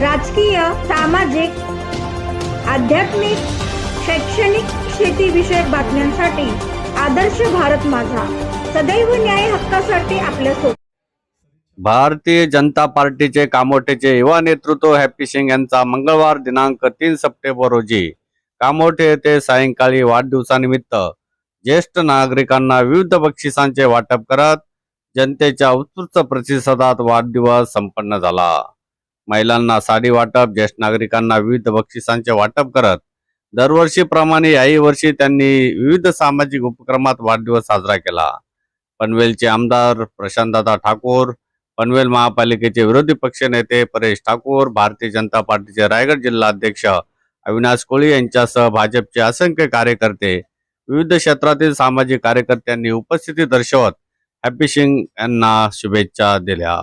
राजकीय सामाजिक आध्यात्मिक शैक्षणिक शेतीविषयक बातम्यांसाठी आदर्श भारत माझा. सदैव न्याय हक्कासाठी आपल्यासोबत भारतीय जनता पार्टीचे कामोठेचे युवा नेतृत्व हॅपी सिंग यांचा मंगळवार दिनांक तीन सप्टेंबर रोजी. कामोठे येथे सायंकाळी वाढदिवसानिमित्त ज्येष्ठ नागरिकांना विविध बक्षिसांचे वाटप करत जनतेच्या उत्स्फूर्त प्रतिसादात वाढदिवस संपन्न झाला. महिलांना साडी वाटप ज्येष्ठ नागरिकांना विविध बक्षिसांचे वाटप करत दरवर्षीप्रमाणे याही वर्षी त्यांनी विविध सामाजिक उपक्रमात वाढदिवस साजरा केला. पनवेलचे आमदार प्रशांतदादा ठाकूर पनवेल महापालिकेचे विरोधी पक्षनेते परेश ठाकूर भारतीय जनता पार्टीचे रायगड जिल्हा अध्यक्ष अविनाश कोळी यांच्यासह भाजपचे असंख्य कार्यकर्ते विविध क्षेत्रातील सामाजिक कार्यकर्त्यांनी उपस्थिती दर्शवत हॅपी सिंग यांना शुभेच्छा दिल्या.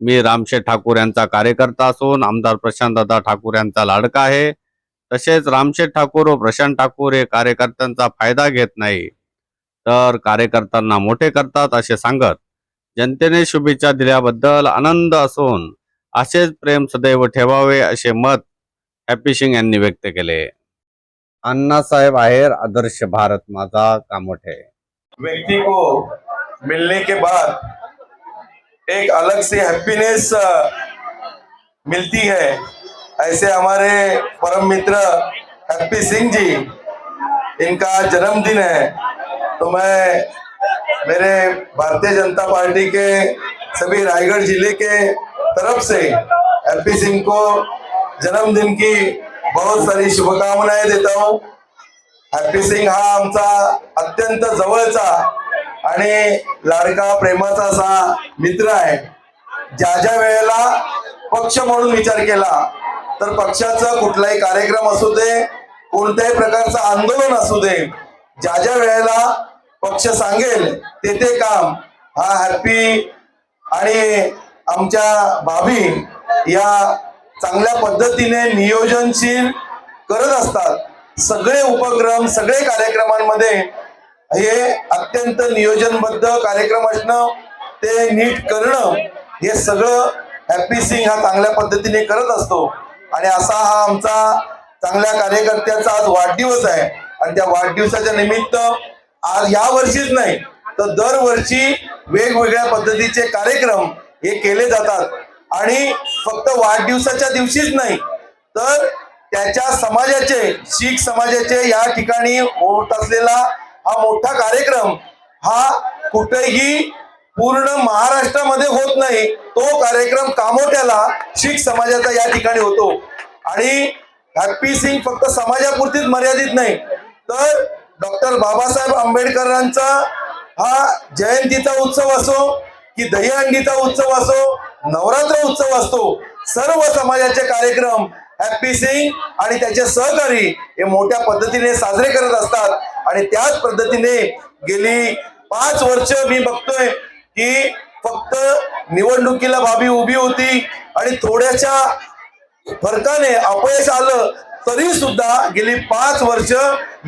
मी रामशेठ ठाकूर यांचा कार्यकर्ता असून आमदार प्रशांतदादा ठाकूर यांचा लाडका आहे. तसेच रामशेठ ठाकूर व प्रशांत ठाकूर हे कार्यकर्त्यांचा फायदा घेत नाही. तर कार्यकर्त्यांना मोठे करतात असे सांगत जनतेने शुभेच्छा दिल्याबद्दल आनंद असून असेच प्रेम सदैव ठेवावे असे मत हॅपी सिंग यांनी व्यक्त केले. अण्णासाहेब आहेर आदर्श भारत माझा कामोठे. व्यक्ती को मिलने के बाद एक अलग सी हैप्पीनेस मिलती है। ऐसे हमारे परम मित्र हैप्पी सिंह जी, इनका जन्मदिन है। तो मैं, मेरे भारतीय जनता पार्टी के सभी रायगढ़ ज़िले के तरफ़ से हैप्पी सिंह को जन्मदिन की बहुत सारी शुभकामनाएँ देता हूँ। हॅपी सिंग हा आमचा अत्यंत जवळचा आणि लाडका प्रेमाचा असा मित्र आहे. ज्या ज्या वेळेला पक्ष म्हणून विचार केला तर पक्षाचा कुठलाही कार्यक्रम असू दे कोणत्याही प्रकारचं आंदोलन असू दे ज्या ज्या वेळेला पक्ष सांगेल ते ते काम. हा हॅपी आणि आमच्या भाभी या चांगल्या पद्धतीने नियोजनशील करत असतात. सगळे उपक्रम सगळे कार्यक्रमांमध्ये हे अत्यंत नियोजनबद्ध कार्यक्रम असणं ते नीट करणं हे सगळं हॅपी सिंग हा चांगल्या पद्धतीने करत असतो. आणि असा हा आमचा चांगल्या कार्यकर्त्याचा आज वाढदिवस आहे. आणि त्या वाढदिवसाच्या निमित्त आज या वर्षीच नाही तर दरवर्षी वेगवेगळ्या पद्धतीचे कार्यक्रम हे केले जातात. आणि फक्त वाढदिवसाच्या दिवशीच नाही तर त्याच्या समाजाचे शीख समाजाचे या ठिकाणी होत असलेला हा मोठा कार्यक्रम हा कुठेही पूर्ण महाराष्ट्रामध्ये होत नाही. तो कार्यक्रम कामोठ्याला शीख समाजाचा या ठिकाणी होतो. आणि हॅपी सिंग फक्त समाजापुरतीच मर्यादित नाही तर डॉक्टर बाबासाहेब आंबेडकरांचा हा जयंतीचा उत्सव असो की दहीहंडीचा उत्सव असो नवरात्र उत्सव असतो सर्व समाजाचे कार्यक्रम हॅप्पी सिंग आणि त्याचे सहकारी हे मोठ्या पद्धतीने साजरे करत असतात. आणि त्याच पद्धतीने गेली पाच वर्ष मी बघतोय की फक्त निवडणुकीला बाबी उभी होती आणि थोड्याशा फरकाने अपयश आलं तरी सुद्धा गेली पाच वर्ष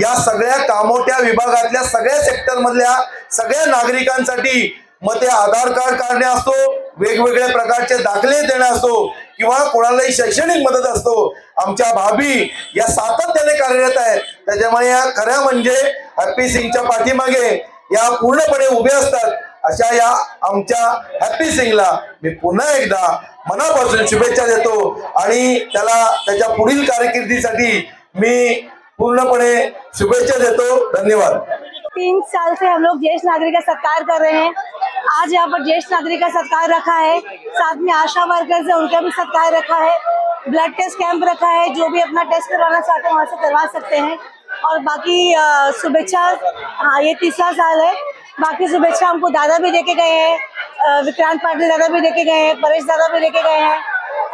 या सगळ्या कामोट्या विभागातल्या सगळ्या सेक्टर मधल्या सगळ्या नागरिकांसाठी मग ते आधार कार्ड काढणे असतो वेगवेगळ्या प्रकारचे दाखले देणे असतो किंवा कोणालाही शैक्षणिक मदत असतो आमच्या भाभी या सातत्याने कार्यरत आहेत. त्याच्यामुळे या खऱ्या म्हणजे हॅपी सिंगच्या पाठीमागे या पूर्णपणे उभे असतात. अशा या आमच्या हॅपी सिंगला मी पुन्हा एकदा मनापासून शुभेच्छा देतो आणि त्याला त्याच्या पुढील कारकिर्दीसाठी मी पूर्णपणे शुभेच्छा देतो. धन्यवाद. तीन साल से हम लोग ज्येष्ठ नागरिक का सत्कार कर रहे हैं। आज यहाँ पर ज्येष्ठ नागरिक का सत्कार रखा है। साथ में आशा वर्कर्स है, उनका भी सत्कार रखा है। ब्लड टेस्ट कैंप रखा है, जो भी अपना टेस्ट करवाना चाहते हैं, वहाँ से करवा सकते हैं। और बाकी शुभेच्छा हाँ ये तीसरा साल है। बाकी शुभेच्छा हमको दादा भी देके गए हैं। विक्रांत पाटिल दादा भी देके गए हैं, परेश दादा भी देके गए हैं।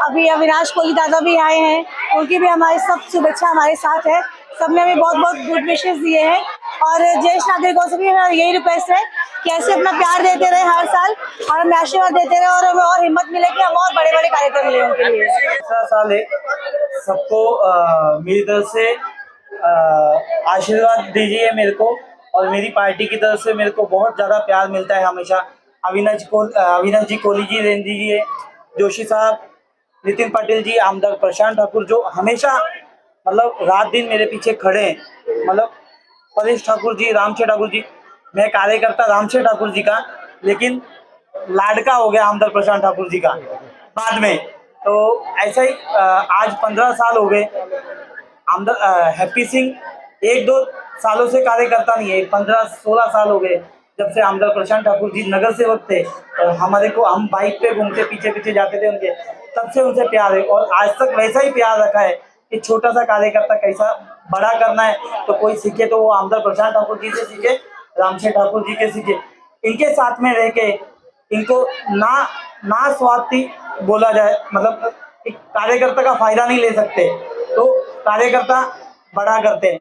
अभी अविनाश कोहली दादा भी आए हैं, उनकी भी हमारे सब शुभेच्छा हमारे साथ है। सबने हमें बहुत बहुत गुड विशेष दिए हैं। और ज्येष्ठ नागरिकों से भी मेरा यही रिक्वेस्ट है कि ऐसे अपना प्यार देते रहे हर साल और हमें आशीर्वाद देते रहे और हमें और हिम्मत मिले कि हम और बड़े बड़े कार्यक्रम लें उनके लिए। साल है सबको मेरी तरफ़ से आशीर्वाद दीजिए मेरे को और मेरी पार्टी की तरफ़ से मेरे को बहुत ज़्यादा प्यार मिलता है हमेशा। अविनाश को अविनाश जी, कोहली जी रेंजी जी, जोशी साहब, नितिन पाटिल जी, आमदार प्रशांत ठाकुर जो हमेशा मतलब रात दिन मेरे पीछे खड़े हैं। मतलब परेश ठाकुर जी रामशे ठाकुर जी। मैं कार्यकर्ता रामशे ठाकुर जी का, लेकिन लाडका हो गया आमदार प्रशांत ठाकुर जी का, बाद में। तो ऐसा ही आज पंद्रह साल हो गए। आमदार हैप्पी सिंह, एक दो सालों से कार्यकर्ता नहीं है, पंद्रह सोलह साल हो गए, जब से आमदार प्रशांत ठाकुर जी नगर सेवक थे और हमारे को हम बाइक पे घूमते, पीछे पीछे जाते थे उनके, तब से उनसे प्यार है। और आज तक वैसा ही प्यार रखा है कि छोटा सा कार्यकर्ता कैसा बड़ा करना है तो कोई सीखे तो वो आमदार प्रशांत ठाकुर जी से सीखे रामशे ठाकुर जी के सीखे। इनके साथ में रह के इनको ना ना स्वार्थी बोला जाए मतलब एक कार्यकर्ता का फ़ायदा नहीं ले सकते तो कार्यकर्ता बड़ा करते हैं।